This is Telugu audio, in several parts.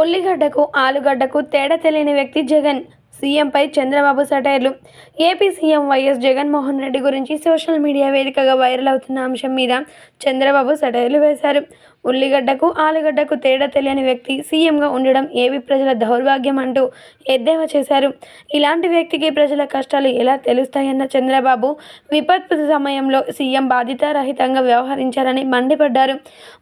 ఉల్లిగడ్డకు ఆలుగడ్డకు తేడా తెలియని వ్యక్తి జగన్. సీఎంపై Chandrababu సటైర్లు. A P C M Y S Jaganmohan Reddy గురించి సోషల్ మీడియా వేదికగా వైరల్ అవుతున్న అంశం మీద చంద్రబాబు సటైర్లు వేశారు. ఉల్లిగడ్డకు ఆలుగడ్డకు తేడా తెలియని వ్యక్తి సీఎంగా ఉండడం ఏవి ప్రజల దౌర్భాగ్యం అంటూ ఎద్దేవా చేశారు? ఇలాంటి వ్యక్తికి ప్రజల కష్టాలు ఎలా తెలుస్తాయన్న చంద్రబాబు విపత్తు సమయంలో సీఎం బాధ్యతారహితంగా వ్యవహరించారని మండిపడ్డారు.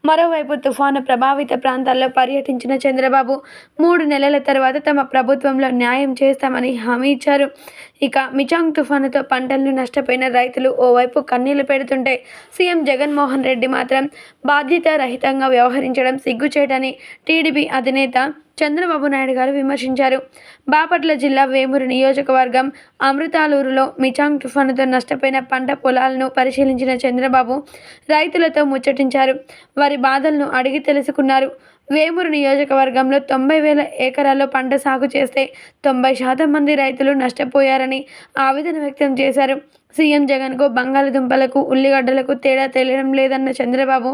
మరోవైపు తుఫాను ప్రభావిత ప్రాంతాల్లో పర్యటించిన చంద్రబాబు మూడు నెలల తర్వాత తమ ప్రభుత్వంలో న్యాయం చేస్తామని హామీ ఇచ్చారు. ఇక మిచాంగ్ తుఫానుతో పంటలను నష్టపోయిన రైతులు ఓవైపు కన్నీళ్ళు పెడుతుంటే సీఎం జగన్మోహన్ రెడ్డి మాత్రం బాధ్యత రహితంగా వ్యవహరించడం సిగ్గుచేటని టీడీపీ అధినేత చంద్రబాబు నాయుడు గారు విమర్శించారు. బాపట్ల జిల్లా వేమూరు నియోజకవర్గం అమృతాలూరులో మిచాంగ్ తుఫానుతో నష్టపోయిన పంట పొలాలను పరిశీలించిన చంద్రబాబు రైతులతో ముచ్చటించారు. వారి బాధలను అడిగి తెలుసుకున్నారు. వేమూరు నియోజకవర్గంలో తొంభై వేల ఎకరాల్లో పంట సాగు చేస్తే తొంభై శాతం మంది రైతులు నష్టపోయారని ఆవేదన వ్యక్తం చేశారు. సీఎం జగన్కు బంగాళదుంపలకు ఉల్లిగడ్డలకు తేడా తెలియడం లేదన్న చంద్రబాబు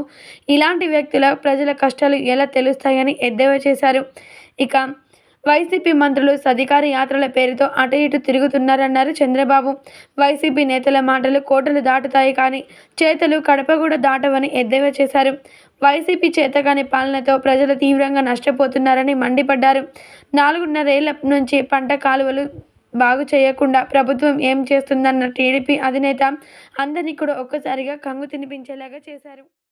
ఇలాంటి వ్యక్తుల ప్రజల కష్టాలు ఎలా తెలుస్తాయని ఎద్దేవా చేశారు. ఇక వైసీపీ మంత్రులు సధికార యాత్రల పేరుతో అటు ఇటు తిరుగుతున్నారన్నారు చంద్రబాబు. వైసీపీ నేతల మాటలు కోటలు దాటుతాయి కానీ చేతలు కడప కూడా దాటవని ఎద్దేవా చేశారు. వైసీపీ చేతకాని పాలనతో ప్రజలు తీవ్రంగా నష్టపోతున్నారని మండిపడ్డారు. నాలుగున్నరేళ్ళ నుంచి పంట కాలువలు బాగు చేయకుండా ప్రభుత్వం ఏం చేస్తుందన్న టీడీపీ అధినేత అందరినీ కూడా ఒక్కసారిగా కంగు తినిపించేలాగా చేశారు.